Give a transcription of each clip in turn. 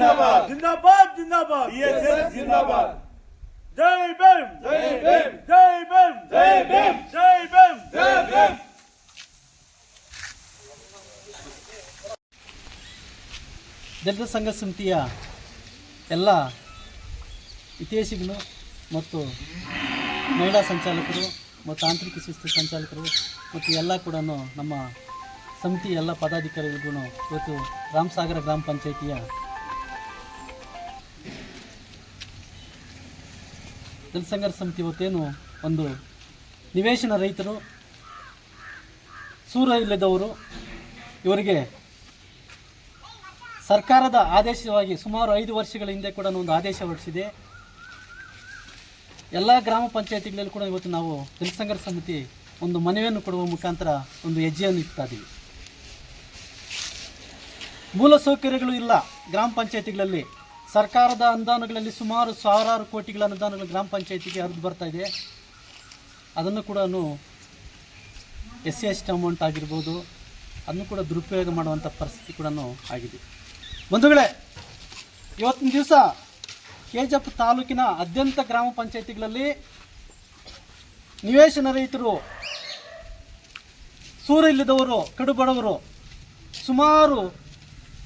ಜಿಂದಾಬಾದ್ ಜಿಂದಾಬಾದ್ ಜಿಂದಾಬಾದ್ ಬಿಎಸ್ಎಸ್ ಜಿಂದಾಬಾದ್ ಜೈ ಭೀಮ್ ಜೈ ಭೀಮ್ ಜೈ ಭೀಮ್ ಜೈ ಭೀಮ್ ಜೈ ಭೀಮ್ ಜೈ ಭೀಮ್ ದಲಿತ ಸಂಘ ಸಮಿತಿಯ ಎಲ್ಲ ಇತಿಹಾಸಿಗಳು ಮತ್ತು ಮಹಿಳಾ ಸಂಚಾಲಕರು ಮತ್ತು ಆಂತರಿಕ ಶಿಸ್ತು ಸಂಚಾಲಕರು ಮತ್ತು ಎಲ್ಲ ಕೂಡ ನಮ್ಮ ಸಮಿತಿ ಎಲ್ಲ ಪದಾಧಿಕಾರಿಗಳಿಗೂ ಇವತ್ತು ರಾಮಸಾಗರ ಗ್ರಾಮ ಪಂಚಾಯಿತಿಯ ಸಂಘರ್ಷ ಸಮಿತಿ ಇವತ್ತೇನು ಒಂದು ನಿವೇಶನ ರೈತರು, ಸೂರ ಇಲ್ಲದವರು, ಇವರಿಗೆ ಸರ್ಕಾರದ ಆದೇಶವಾಗಿ ಸುಮಾರು ಐದು ವರ್ಷಗಳ ಹಿಂದೆ ಕೂಡ ಒಂದು ಆದೇಶ ಹೊರಡಿಸಿದೆ. ಎಲ್ಲ ಗ್ರಾಮ ಪಂಚಾಯತಿಗಳಲ್ಲಿ ಕೂಡ ಇವತ್ತು ನಾವು ಸಂಘರ್ಷ ಸಮಿತಿ ಒಂದು ಮನವಿಯನ್ನು ಕೊಡುವ ಮುಖಾಂತರ ಒಂದು ಹೆಜ್ಜೆಯನ್ನು ಇಡ್ತಾ ಇದ್ದೀವಿ ಮೂಲ ಸೌಕರ್ಯಗಳು ಇಲ್ಲ ಗ್ರಾಮ ಪಂಚಾಯತಿಗಳಲ್ಲಿ. ಸರ್ಕಾರದ ಅನುದಾನಗಳಲ್ಲಿ ಸುಮಾರು ಸಾವಿರಾರು ಕೋಟಿಗಳ ಅನುದಾನಗಳು ಗ್ರಾಮ ಪಂಚಾಯತಿಗೆ ಹರಿದು ಬರ್ತಾ ಇದೆ. ಅದನ್ನು ಕೂಡ S C S T amount ಆಗಿರ್ಬೋದು, ಅದನ್ನು ಕೂಡ ದುರುಪಯೋಗ ಮಾಡುವಂಥ ಪರಿಸ್ಥಿತಿ ಕೂಡ ಆಗಿದೆ. ಬಂಧುಗಳೇ, ಇವತ್ತಿನ ದಿವಸ ಕೆ ಜಿ ಎಫ್ ತಾಲೂಕಿನ ಅತ್ಯಂತ ಗ್ರಾಮ ಪಂಚಾಯತಿಗಳಲ್ಲಿ ನಿವೇಶನ ರೈತರು ಸೂರ ಇಲ್ಲದವರು ಕಡುಬಡವರು ಸುಮಾರು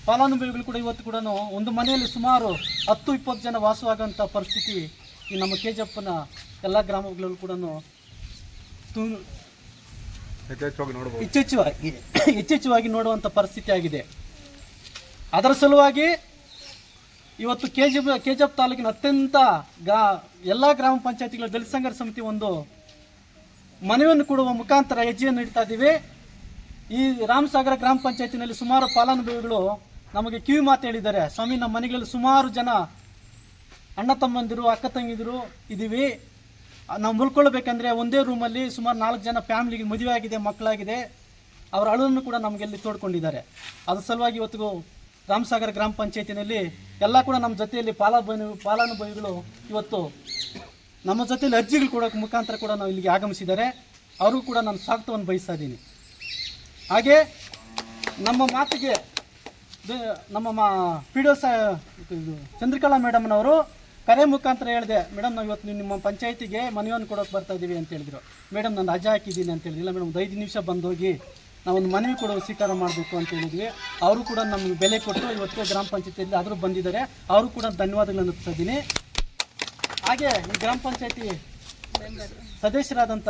ಫಲಾನುಭವಿಗಳು ಕೂಡ ಇವತ್ತು ಕೂಡ ಒಂದು ಮನೆಯಲ್ಲಿ ಸುಮಾರು ಹತ್ತು ಇಪ್ಪತ್ತು ಜನ ವಾಸವಾಗುವಂಥ ಪರಿಸ್ಥಿತಿ ಈ ನಮ್ಮ ಕೆ ಜಿ ಎಫ್ನ ಎಲ್ಲ ಗ್ರಾಮಗಳಲ್ಲೂ ಕೂಡ ಹೆಚ್ಚೆಚ್ಚುವಾಗಿ ಹೆಚ್ಚೆಚ್ಚುವಾಗಿ ನೋಡುವಂಥ ಪರಿಸ್ಥಿತಿ ಆಗಿದೆ. ಅದರ ಸಲುವಾಗಿ ಇವತ್ತು K G K G F ತಾಲೂಕಿನ ಅತ್ಯಂತ ಗ್ರಾ ಎಲ್ಲ ಗ್ರಾಮ ಪಂಚಾಯತಿಗಳ ದಲಿತ ಸಂಘರ್ಷ ಸಮಿತಿ ಒಂದು ಮನವಿಯನ್ನು ಕೊಡುವ ಮುಖಾಂತರ ಹೆಜ್ಜೆಯನ್ನು ಇಡ್ತಾ ಇದ್ದೀವಿ. ಈ ರಾಮಸಾಗರ ಗ್ರಾಮ ಪಂಚಾಯತಿನಲ್ಲಿ ಸುಮಾರು ಫಲಾನುಭವಿಗಳು ನಮಗೆ ಕಿವಿ ಮಾತು ಹೇಳಿದ್ದಾರೆ. ಸ್ವಾಮಿ, ನಮ್ಮ ಮನೆಗಳಲ್ಲಿ ಸುಮಾರು ಜನ ಅಣ್ಣ ತಮ್ಮಂದಿರು, ಅಕ್ಕ ತಂಗಿದಿರು ಇದ್ದೀವಿ ನಾವು ಮುಲ್ಕೊಳ್ಬೇಕಂದ್ರೆ ಒಂದೇ ರೂಮಲ್ಲಿ ಸುಮಾರು ನಾಲ್ಕು ಜನ ಫ್ಯಾಮಿಲಿಗೆ ಮದುವೆ ಆಗಿದೆ, ಮಕ್ಕಳಾಗಿದೆ. ಅವರ ಅಳುವನ್ನು ಕೂಡ ನಮಗೆಲ್ಲಿ ತೋಡ್ಕೊಂಡಿದ್ದಾರೆ. ಅದ್ರ ಸಲುವಾಗಿ ಇವತ್ತಿಗೂ ರಾಮಸಾಗರ ಗ್ರಾಮ ಪಂಚಾಯತಿನಲ್ಲಿ ಎಲ್ಲ ಕೂಡ ನಮ್ಮ ಜೊತೆಯಲ್ಲಿ ಫಲಾನುಭವಿ ಫಲಾನುಭವಿಗಳು ಇವತ್ತು ನಮ್ಮ ಜೊತೆಯಲ್ಲಿ ಅರ್ಜಿಗಳು ಕೂಡ ಮುಖಾಂತರ ಕೂಡ ನಾವು ಇಲ್ಲಿಗೆ ಆಗಮಿಸಿದ್ದಾರೆ. ಅವರು ಕೂಡ ನಾನು ಸ್ವಾಗತವನ್ನು ಬಯಸ್ತಾ ಇದ್ದೀನಿ. ಹಾಗೆ ನಮ್ಮ ಮಾತಿಗೆ ನಮ್ಮ ಪಿ ಡಿ ಒ ಚಂದ್ರಕಲಾ ಮೇಡಮ್ನವರು ಕರೆ ಮುಖಾಂತರ ಹೇಳಿದೆ ಮೇಡಮ್ ನಾವು ಇವತ್ತು ನಿಮ್ಮ ಪಂಚಾಯತಿಗೆ ಮನವಿಯನ್ನು ಕೊಡೋಕೆ ಬರ್ತಾ ಇದ್ದೀವಿ ಅಂತ ಹೇಳಿದ್ರು. ಮೇಡಮ್ ನಾನು ರಜಾ ಹಾಕಿದ್ದೀನಿ ಅಂತ ಹೇಳಿದಿಲ್ಲ ಮೇಡಮ್ ಒಂದು ಐದು ನಿಮಿಷ ಬಂದೋಗಿ ನಾವೊಂದು ಮನವಿ ಕೊಡೋ ಸ್ವೀಕಾರ ಮಾಡಬೇಕು ಅಂತ ಹೇಳಿದ್ವಿ. ಅವರು ಕೂಡ ನಮಗೆ ಬೆಲೆ ಕೊಟ್ಟು ಇವತ್ತು ಗ್ರಾಮ ಪಂಚಾಯತಿಯಲ್ಲಿ ಆದರೂ ಬಂದಿದ್ದಾರೆ. ಅವರು ಕೂಡ ಧನ್ಯವಾದಗಳನ್ನು ಇದ್ದೀನಿ. ಹಾಗೆ ಈ ಗ್ರಾಮ ಪಂಚಾಯತಿ ಸದಸ್ಯರಾದಂಥ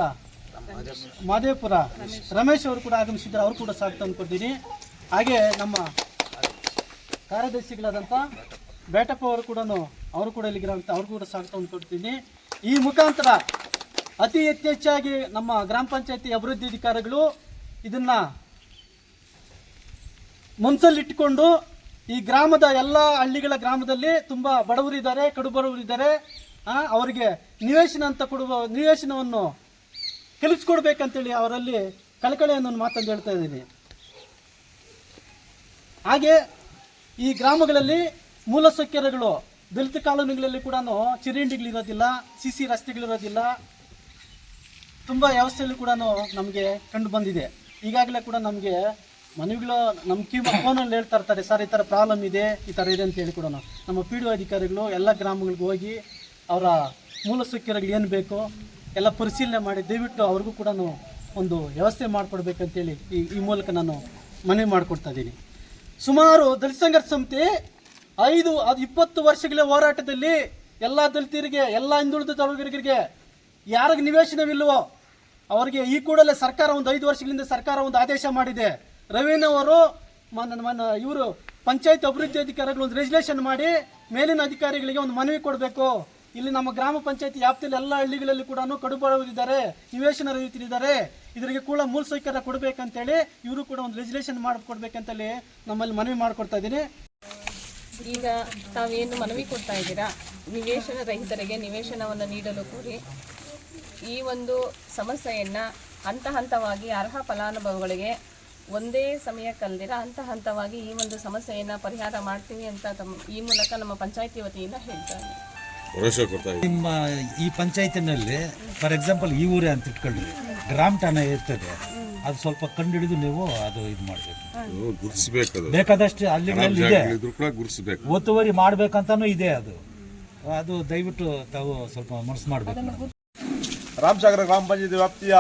ಮಾದೇಪುರ ರಮೇಶ್ ಅವರು ಕೂಡ ಆಗಮಿಸಿದ್ದಾರೆ. ಅವರು ಕೂಡ ಸಾಕು ಅನ್ಕೊಡ್ತೀನಿ ಹಾಗೆ ನಮ್ಮ ಕಾರ್ಯದರ್ಶಿಗಳಾದಂಥ ಬೇಟಪ್ಪ ಅವರು ಕೂಡ ಅವರು ಕೂಡ ಇಲ್ಲಿಗಿರಂತ ಅವ್ರು ಕೂಡ ಸ್ವಾಗತವನ್ನು ಕೊಡ್ತೀನಿ. ಈ ಮುಖಾಂತರ ಅತಿ ಹೆಚ್ಚೆಚ್ಚಾಗಿ ನಮ್ಮ ಗ್ರಾಮ ಪಂಚಾಯತಿ ಅಭಿವೃದ್ಧಿ ಅಧಿಕಾರಿಗಳು ಇದನ್ನ ಮನಸ್ಸಲ್ಲಿಟ್ಟುಕೊಂಡು ಈ ಗ್ರಾಮದ ಎಲ್ಲ ಹಳ್ಳಿಗಳ ಗ್ರಾಮದಲ್ಲಿ ತುಂಬ ಬಡವರಿದ್ದಾರೆ ಕಡು ಬಡವರಿದ್ದಾರೆ ಆ, ಅವರಿಗೆ ನಿವೇಶನ ಅಂತ ಕೊಡುವ ನಿವೇಶನವನ್ನು ಕಲಿಸ್ಕೊಡ್ಬೇಕಂತೇಳಿ ಅವರಲ್ಲಿ ಕಳಕಳಿಯನ್ನು ಮಾತಂದು ಹೇಳ್ತಾ ಇದ್ದೀನಿ. ಹಾಗೆ ಈ ಗ್ರಾಮಗಳಲ್ಲಿ ಮೂಲ ಸೌಕರ್ಯಗಳು ದಲಿತ ಕಾಲೋನಿಗಳಲ್ಲಿ ಕೂಡ ಚಿರಿಂಡಿಗಳಿರೋದಿಲ್ಲ, ಸಿ ಸಿ ರಸ್ತೆಗಳಿರೋದಿಲ್ಲ. ತುಂಬ ವ್ಯವಸ್ಥೆಯಲ್ಲಿ ಕೂಡ ನಮಗೆ ಕಂಡು ಬಂದಿದೆ. ಈಗಾಗಲೇ ಕೂಡ ನಮಗೆ ಮನೆಗಳು ನಮ್ಮ ಕಿ ಫೋನಲ್ಲಿ ಹೇಳ್ತಾ ಇರ್ತಾರೆ, ಸರ್, ಈ ಥರ ಪ್ರಾಬ್ಲಮ್ ಇದೆ, ಈ ಥರ ಇದೆ ಅಂತ ಹೇಳಿ ಕೂಡ ನಮ್ಮ ಪಿ ಡಿ ಅಧಿಕಾರಿಗಳು, ಎಲ್ಲ ಗ್ರಾಮಗಳಿಗೆ ಹೋಗಿ ಅವರ ಮೂಲ ಸೌಕರ್ಯಗಳು ಏನು ಬೇಕು, ಎಲ್ಲ ಪರಿಶೀಲನೆ ಮಾಡಿ, ದಯವಿಟ್ಟು ಅವ್ರಿಗೂ ಕೂಡ ಒಂದು ವ್ಯವಸ್ಥೆ ಮಾಡಿಕೊಡ್ಬೇಕಂತೇಳಿ ಈ ಈ ಮೂಲಕ ನಾನು ಮನವಿ ಮಾಡಿಕೊಡ್ತಾ ಇದ್ದೀನಿ. ಸುಮಾರು ದಲಿತ ಸಂಘರ್ಷ ಸಮಿತಿ ಐದು, ಅದು ಇಪ್ಪತ್ತು ವರ್ಷಗಳ ಹೋರಾಟದಲ್ಲಿ ಎಲ್ಲ ದಲಿತರಿಗೆ, ಎಲ್ಲ ಹಿಂದುಳಿದ ತರಗರಿಗೆ ಯಾರಿಗೆ ನಿವೇಶನವಿಲ್ಲವೋ ಅವರಿಗೆ ಈ ಕೂಡಲೇ ಸರ್ಕಾರ ಒಂದು ಐದು ವರ್ಷಗಳಿಂದ ಸರ್ಕಾರ ಒಂದು ಆದೇಶ ಮಾಡಿದೆ. ರವೀನ್ ಅವರು ಮನ ಮನ, ಇವರು ಪಂಚಾಯತ್ ಅಭಿವೃದ್ಧಿ ಅಧಿಕಾರಿಗಳು ಒಂದು ರೆಜುಲೇಷನ್ ಮಾಡಿ ಮೇಲಿನ ಅಧಿಕಾರಿಗಳಿಗೆ ಒಂದು ಮನವಿ ಕೊಡಬೇಕು. ಇಲ್ಲಿ ನಮ್ಮ ಗ್ರಾಮ ಪಂಚಾಯತಿ ವ್ಯಾಪ್ತಿಯಲ್ಲಿ ಎಲ್ಲ ಹಳ್ಳಿಗಳಲ್ಲಿ ಕೂಡ ಕಡುಬಡವರಿದ್ದಾರೆ ನಿವೇಶನ ರಹಿತರಿದ್ದಾರೆ. ಇದರಿಗೆ ಕೂಡ ಮೂಲ ಸೌಕರ್ಯ ಕೊಡಬೇಕಂತೇಳಿ ಇವರು ಕೂಡ ಒಂದು ರೆಜುಲೇಷನ್ ಮಾಡಿಕೊಡ್ಬೇಕಂತೇಳಿ ನಮ್ಮಲ್ಲಿ ಮನವಿ ಮಾಡಿಕೊಡ್ತಾ ಇದ್ದೀನಿ. ಈಗ ತಾವೇನು ಮನವಿ ಕೊಡ್ತಾ ಇದ್ದೀರಾ? ನಿವೇಶನ ರಹಿತರಿಗೆ ನಿವೇಶನವನ್ನು ನೀಡಲು ಕೋರಿ ಈ ಒಂದು ಸಮಸ್ಯೆಯನ್ನು ಹಂತ ಹಂತವಾಗಿ ಅರ್ಹ ಫಲಾನುಭವಿಗಳಿಗೆ ಒಂದೇ ಸಮಯಕ್ಕಲ್ದಿರ ಹಂತ ಹಂತವಾಗಿ ಈ ಒಂದು ಸಮಸ್ಯೆಯನ್ನು ಪರಿಹಾರ ಮಾಡ್ತೀವಿ ಅಂತ ತಮ್ಮ ಈ ಮೂಲಕ ನಮ್ಮ ಪಂಚಾಯಿತಿ ವತಿಯಿಂದ ಹೇಳ್ತಾರೆ ನಿಮ್ಮ ಈ ಪಂಚಾಯತಿನಲ್ಲಿ ಫಾರ್ ಎಕ್ಸಾಂಪಲ್ ಈ ಊರೇ ಅಂತ ಇಟ್ಕೊಳ್ಳಿ. ಗ್ರಾಮ ಠಾಣೆ ಇರ್ತದೆ. ಅದು ಸ್ವಲ್ಪ ಕಂಡು ಹಿಡಿದು ನೀವು ಅದು ಇದು ಮಾಡಬೇಕು. ಗುರುತಿಸ್ಬೇಕದು ಬೇಕಾದಷ್ಟು ಅಲ್ಲಿ ಇದೆ. ಇದ್ರು ಕೂಡ ಗುರುತಿಸ್ಬೇಕು. ಒತ್ತುವರಿ ಮಾಡ್ಬೇಕಂತಾನು ಇದೆ ಅದು. ಅದು ದಯವಿಟ್ಟು ತಾವು ಸ್ವಲ್ಪ ಮನಸ್ಸು ಮಾಡಬೇಕು ರಾಮಸಾಗರ ಗ್ರಾಮ ಪಂಚಾಯತಿ ವ್ಯಾಪ್ತಿಯ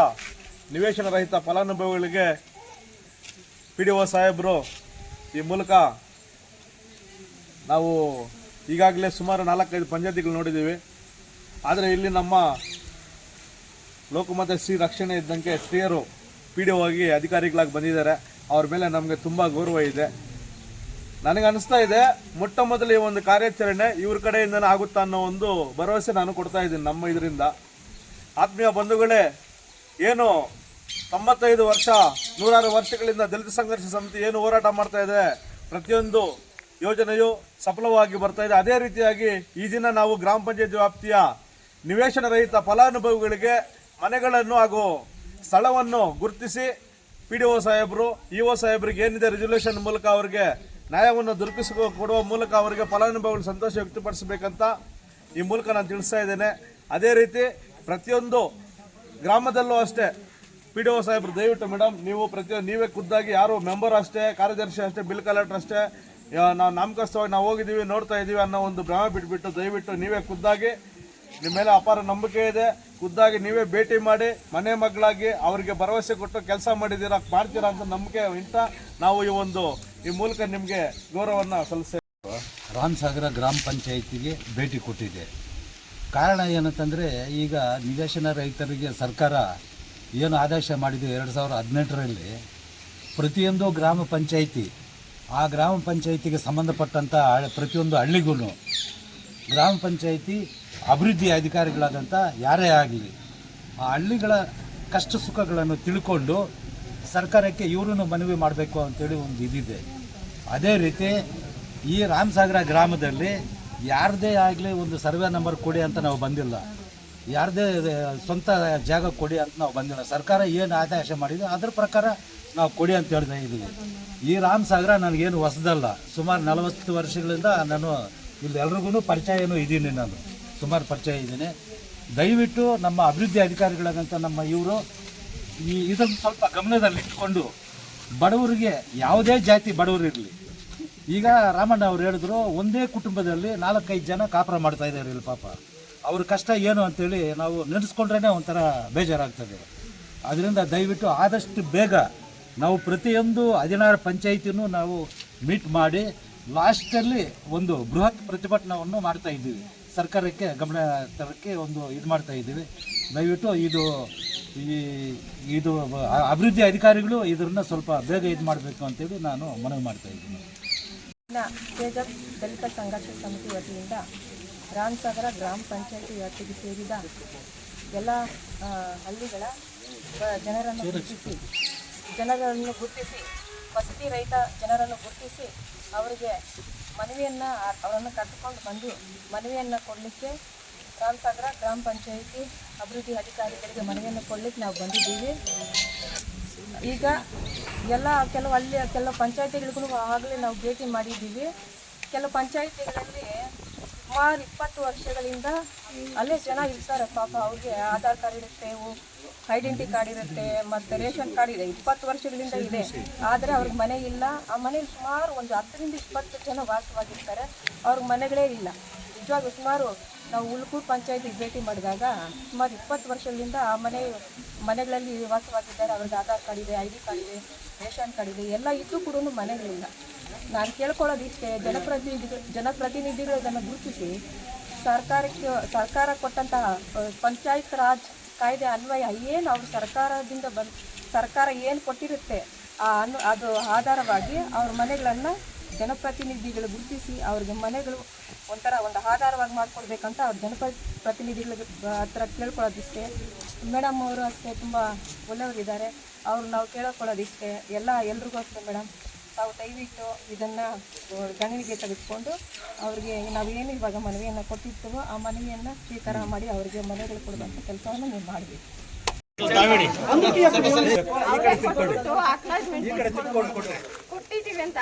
ನಿವೇಶನ ರಹಿತ ಫಲಾನುಭವಿಗಳಿಗೆ ಪಿ ಡಿ ಒ ಸಾಹೇಬರು ಈ ಮೂಲಕ ನಾವು ಈಗಾಗಲೇ ಸುಮಾರು ನಾಲ್ಕೈದು ಪಂಚಾಯತಿಗಳು ನೋಡಿದ್ದೀವಿ. ಆದರೆ ಇಲ್ಲಿ ನಮ್ಮ ಲೋಕಮತ ಶ್ರೀ ರಕ್ಷಣೆ ಇದ್ದಂಗೆ ಸ್ತ್ರೀಯರು ಪಿ ಡಿ ಹೋಗಿ ಅಧಿಕಾರಿಗಳಾಗಿ ಬಂದಿದ್ದಾರೆ. ಅವ್ರ ಮೇಲೆ ನಮಗೆ ತುಂಬ ಗೌರವ ಇದೆ. ನನಗೆ ಅನಿಸ್ತಾ ಇದೆ, ಮೊಟ್ಟ ಮೊದಲು ಈ ಒಂದು ಕಾರ್ಯಾಚರಣೆ ಇವ್ರ ಕಡೆಯಿಂದನೇ ಆಗುತ್ತಾ ಅನ್ನೋ ಒಂದು ಭರವಸೆ ನಾನು ಕೊಡ್ತಾ ಇದ್ದೀನಿ ನಮ್ಮ ಇದರಿಂದ. ಆತ್ಮೀಯ ಬಂಧುಗಳೇ, ಏನು ತೊಂಬತ್ತೈದು ವರ್ಷ, ನೂರಾರು ವರ್ಷಗಳಿಂದ ದಲಿತ ಸಂಘರ್ಷ ಸಮಿತಿ ಏನು ಹೋರಾಟ ಮಾಡ್ತಾ ಇದೆ, ಪ್ರತಿಯೊಂದು ಯೋಜನೆಯು ಸಫಲವಾಗಿ ಬರ್ತಾ ಇದೆ. ಅದೇ ರೀತಿಯಾಗಿ ಈ ದಿನ ನಾವು ಗ್ರಾಮ ಪಂಚಾಯತ್ ವ್ಯಾಪ್ತಿಯ ನಿವೇಶನ ರಹಿತ ಫಲಾನುಭವಿಗಳಿಗೆ ಮನೆಗಳನ್ನು ಹಾಗೂ ಸ್ಥಳವನ್ನು ಗುರುತಿಸಿ ಪಿ ಡಿ ಒ ಸಾಹೇಬರು ಇ ಒ ಸಾಹೇಬರಿಗೆ ಏನಿದೆ ರೆಸಲ್ಯೂಷನ್ ಮೂಲಕ ಅವರಿಗೆ ನ್ಯಾಯವನ್ನು ದೊರಕಿಸಿಕೊ ಕೊಡುವ ಮೂಲಕ ಅವರಿಗೆ ಫಲಾನುಭವಿಗಳು ಸಂತೋಷ ವ್ಯಕ್ತಪಡಿಸಬೇಕಂತ ಈ ಮೂಲಕ ನಾನು ತಿಳಿಸ್ತಾ ಇದ್ದೇನೆ. ಅದೇ ರೀತಿ ಪ್ರತಿಯೊಂದು ಗ್ರಾಮದಲ್ಲೂ ಅಷ್ಟೇ ಪಿ ಡಿ ಒ ಸಾಹೇಬರು, ದಯವಿಟ್ಟು ಮೇಡಮ್ ನೀವು ಪ್ರತಿಯೊಂದು, ನೀವೇ ಖುದ್ದಾಗಿ ಯಾರು ಮೆಂಬರ್ ಅಷ್ಟೇ, ಕಾರ್ಯದರ್ಶಿ ಅಷ್ಟೇ ಬಿಲ್ ಕಲೆಕ್ಟರ್ ಅಷ್ಟೇ ನಾವು ನಾಮಕಸ್ತವಾಗಿ ನಾವು ಹೋಗಿದ್ದೀವಿ, ನೋಡ್ತಾ ಇದ್ದೀವಿ ಅನ್ನೋ ಒಂದು ಭ್ರಮ ಬಿಟ್ಬಿಟ್ಟು ದಯವಿಟ್ಟು ನೀವೇ ಖುದ್ದಾಗಿ ನಿಮ್ಮ ಮೇಲೆ ಅಪಾರ ನಂಬಿಕೆ ಇದೆ. ಖುದ್ದಾಗಿ ನೀವೇ ಭೇಟಿ ಮಾಡಿ, ಮನೆ ಮಗಳಾಗಿ ಅವರಿಗೆ ಭರವಸೆ ಕೊಟ್ಟು ಕೆಲಸ ಮಾಡಿದ್ದೀರಾ, ಮಾಡ್ತೀರಾ ಅಂತ ನಂಬಿಕೆ ಇಂತ ನಾವು ಈ ಒಂದು, ಈ ಮೂಲಕ ನಿಮಗೆ ಗೌರವವನ್ನು ಸಲ್ಲಿಸ್ತೇವೆ. ರಾಮಸಾಗರ ಗ್ರಾಮ ಪಂಚಾಯಿತಿಗೆ ಭೇಟಿ ಕೊಟ್ಟಿದೆ ಕಾರಣ ಏನಂತಂದರೆ, ಈಗ ನಿವೇಶನ ರೈತರಿಗೆ ಸರ್ಕಾರ ಏನು ಆದೇಶ ಮಾಡಿದೆ ಎರಡು ಸಾವಿರದ ಹದಿನೆಂಟರಲ್ಲಿ, ಪ್ರತಿಯೊಂದು ಗ್ರಾಮ ಪಂಚಾಯಿತಿ ಆ ಗ್ರಾಮ ಪಂಚಾಯಿತಿಗೆ ಸಂಬಂಧಪಟ್ಟಂಥ ಪ್ರತಿಯೊಂದು ಹಳ್ಳಿಗೂ ಗ್ರಾಮ ಪಂಚಾಯಿತಿ ಅಭಿವೃದ್ಧಿ ಅಧಿಕಾರಿಗಳಾದಂಥ ಯಾರೇ ಆಗಲಿ ಆ ಹಳ್ಳಿಗಳ ಕಷ್ಟ ಸುಖಗಳನ್ನು ತಿಳ್ಕೊಂಡು ಸರ್ಕಾರಕ್ಕೆ ಇವರನ್ನು ಮನವಿ ಮಾಡಬೇಕು ಅಂತೇಳಿ ಒಂದು ಇದಿದೆ. ಅದೇ ರೀತಿ ಈ ರಾಮಸಾಗರ ಗ್ರಾಮದಲ್ಲಿ ಯಾರದೇ ಆಗಲಿ ಒಂದು ಸರ್ವೆ ನಂಬರ್ ಕೊಡಿ ಅಂತ ನಾವು ಬಂದಿಲ್ಲ. ಯಾರದೇ ಸ್ವಂತ ಜಾಗ ಕೊಡಿ ಅಂತ ನಾವು ಬಂದಿಲ್ಲ. ಸರ್ಕಾರ ಏನು ಆದೇಶ ಮಾಡಿದೆ, ಅದ್ರ ಪ್ರಕಾರ ನಾವು ಕೊಡಿ ಅಂತ ಹೇಳ್ತಾ ಇದ್ದೀವಿ. ಈ ರಾಮಸಾಗರ ನನಗೇನು ಹೊಸದಲ್ಲ. ಸುಮಾರು ನಲವತ್ತು ವರ್ಷಗಳಿಂದ ನಾನು ಇಲ್ಲಿ ಎಲ್ರಿಗೂ ಪರಿಚಯನೂ ಇದ್ದೀನಿ ನಾನು. ಸುಮಾರು ಪರಿಚಯ ಇದ್ದೀನಿ. ದಯವಿಟ್ಟು ನಮ್ಮ ಅಭಿವೃದ್ಧಿ ಅಧಿಕಾರಿಗಳಾದಂಥ ನಮ್ಮ ಇವರು ಈ ಇದನ್ನು ಸ್ವಲ್ಪ ಗಮನದಲ್ಲಿಟ್ಟುಕೊಂಡು ಬಡವರಿಗೆ ಯಾವುದೇ ಜಾತಿ ಬಡವರಿರಲಿ ಈಗ ರಾಮಣ್ಣ ಅವ್ರು ಹೇಳಿದ್ರು, ಒಂದೇ ಕುಟುಂಬದಲ್ಲಿ ನಾಲ್ಕೈದು ಜನ ಕಾಪುರ ಮಾಡ್ತಾ ಇದ್ದಾರೆ ಇಲ್ಲಿ ಪಾಪ. ಅವ್ರ ಕಷ್ಟ ಏನು ಅಂತೇಳಿ ನಾವು ನೆನೆಸ್ಕೊಂಡ್ರೇ ಒಂಥರ ಬೇಜಾರಾಗ್ತದೆ. ಅದರಿಂದ ದಯವಿಟ್ಟು ಆದಷ್ಟು ಬೇಗ ನಾವು ಪ್ರತಿಯೊಂದು ಹದಿನಾರು ಪಂಚಾಯಿತಿನೂ ನಾವು ಮೀಟ್ ಮಾಡಿ ಲಾಸ್ಟಲ್ಲಿ ಒಂದು ಬೃಹತ್ ಪ್ರತಿಭಟನವನ್ನು ಮಾಡ್ತಾ ಇದ್ದೀವಿ. ಸರ್ಕಾರಕ್ಕೆ ಗಮನ ತರಕ್ಕೆ ಒಂದು ಇದು ಮಾಡ್ತಾ ಇದ್ದೀವಿ. ದಯವಿಟ್ಟು ಇದು ಈ ಇದು ಅಭಿವೃದ್ಧಿ ಅಧಿಕಾರಿಗಳು ಇದನ್ನ ಸ್ವಲ್ಪ ಬೇಗ ಇದು ಮಾಡಬೇಕು ಅಂತೇಳಿ ನಾನು ಮನವಿ ಮಾಡ್ತಾ ಇದ್ದೀನಿ. ಸಂಘರ್ಷ ಸಮಿತಿ ವತಿಯಿಂದ ರಾಮಸಾಗರ ಗ್ರಾಮ ಪಂಚಾಯತಿ ವ್ಯಾಪ್ತಿಗೆ ಸೇರಿದ ಎಲ್ಲ ಹಳ್ಳಿಗಳ ಜನರನ್ನು ಗುರುತಿಸಿ ಜನರನ್ನು ಗುರುತಿಸಿ, ವಸತಿ ರಹಿತ ಜನರನ್ನು ಗುರುತಿಸಿ ಅವರಿಗೆ ಮನವಿಯನ್ನು, ಅವರನ್ನು ಕರೆದುಕೊಂಡು ಬಂದು ಮನವಿಯನ್ನು ಕೊಡಲಿಕ್ಕೆ ರಾಮಸಾಗರ ಗ್ರಾಮ ಪಂಚಾಯಿತಿ ಅಭಿವೃದ್ಧಿ ಅಧಿಕಾರಿಗಳಿಗೆ ಮನವಿಯನ್ನು ಕೊಡಲಿಕ್ಕೆ ನಾವು ಬಂದಿದ್ದೀವಿ. ಈಗ ಎಲ್ಲ, ಕೆಲವು ಹಳ್ಳಿ ಕೆಲವು ಪಂಚಾಯಿತಿಗಳಿಗೂ ಆಗಲೇ ನಾವು ಭೇಟಿ ಮಾಡಿದ್ದೀವಿ. ಕೆಲವು ಪಂಚಾಯತಿಗಳಲ್ಲಿ ಸುಮಾರು ಇಪ್ಪತ್ತು ವರ್ಷಗಳಿಂದ ಅಲ್ಲೇ ಜನ ಇರ್ತಾರೆ ಪಾಪ ಅವ್ರಿಗೆ ಆಧಾರ್ ಕಾರ್ಡ್ ಇರುತ್ತೆ ಐಡೆಂಟಿ ಕಾರ್ಡ್ ಇರುತ್ತೆ, ಮತ್ತು ರೇಷನ್ ಕಾರ್ಡ್ ಇದೆ. ಇಪ್ಪತ್ತು ವರ್ಷಗಳಿಂದ ಇದೆ. ಆದರೆ ಅವ್ರಿಗೆ ಮನೆ ಇಲ್ಲ. ಆ ಮನೇಲಿ ಸುಮಾರು ಒಂದು ಹತ್ತರಿಂದ ಇಪ್ಪತ್ತು ಜನ ವಾಸವಾಗಿರ್ತಾರೆ. ಅವ್ರಿಗೆ ಮನೆಗಳೇ ಇಲ್ಲ. ನಿಜವಾಗ್ಲೂ ಸುಮಾರು ನಾವು ಉಲ್ಕೂರು ಪಂಚಾಯತಿಗೆ ಭೇಟಿ ಮಾಡಿದಾಗ ಸುಮಾರು ಇಪ್ಪತ್ತು ವರ್ಷಗಳಿಂದ ಆ ಮನೆ, ಮನೆಗಳಲ್ಲಿ ವಾಸವಾಗಿದ್ದಾರೆ. ಅವ್ರಿಗೆ ಆಧಾರ್ ಕಾರ್ಡ್ ಇದೆ, ಐ ಡಿ ಕಾರ್ಡ್ ಇದೆ, ರೇಷನ್ ಕಾರ್ಡ್ ಇದೆ. ಎಲ್ಲ ಇದ್ದು ಕೂಡ ಮನೆಗಳಿಲ್ಲ. ನಾನು ಕೇಳ್ಕೊಳ್ಳೋದು ಇಷ್ಟೇ ಜನಪ್ರತಿನಿಧಿಗಳು ಜನಪ್ರತಿನಿಧಿಗಳು ಇದನ್ನು ಗುರುತಿಸಿ, ಸರ್ಕಾರಕ್ಕೆ, ಸರ್ಕಾರ ಕೊಟ್ಟಂತಹ ಪಂಚಾಯತ್ ರಾಜ್ ಕಾಯ್ದೆ ಅನ್ವಯ ಏನು ಅವರು ಸರ್ಕಾರದಿಂದ ಬಂದು, ಸರ್ಕಾರ ಏನು ಕೊಟ್ಟಿರುತ್ತೆ, ಆ ಅನ್ ಅದು ಆಧಾರವಾಗಿ ಅವ್ರ ಮನೆಗಳನ್ನು ಜನಪ್ರತಿನಿಧಿಗಳು ಗುರುತಿಸಿ ಅವ್ರಿಗೆ ಮನೆಗಳು ಒಂಥರ ಒಂದು ಆಧಾರವಾಗಿ ಮಾಡ್ಕೊಡ್ಬೇಕಂತ ಅವ್ರ ಜನಪ್ರ ಪ್ರತಿನಿಧಿಗಳ ಹತ್ರ ಕೇಳ್ಕೊಳ್ಳೋದಿಷ್ಟೇ. ಮೇಡಮ್ ಅವರು ಅಷ್ಟೇ ತುಂಬ ಒಳ್ಳೆಯವರಿದ್ದಾರೆ. ಅವ್ರು ನಾವು ಕೇಳ್ಕೊಳ್ಳೋದಿಷ್ಟೇ. ಎಲ್ಲ ಎಲ್ರಿಗೂ ಅಷ್ಟೇ ಮೇಡಮ್. ತಾವು ದಯವಿಟ್ಟು ಇದನ್ನು ಗಣನೆಗೆ ತೆಗೆದುಕೊಂಡು ಅವ್ರಿಗೆ ನಾವೇನು ಇವಾಗ ಮನವಿಯನ್ನು ಕೊಟ್ಟಿರ್ತೀವೋ ಆ ಮನವಿಯನ್ನು ಸ್ವೀಕಾರ ಮಾಡಿ ಅವರಿಗೆ ಮನೆಗಳು ಕೊಡುವಂಥ ಕೆಲಸವನ್ನು ನೀವು ಮಾಡಬೇಕು. ಕೊಟ್ಟಿದ್ದೀವಿ ಅಂತ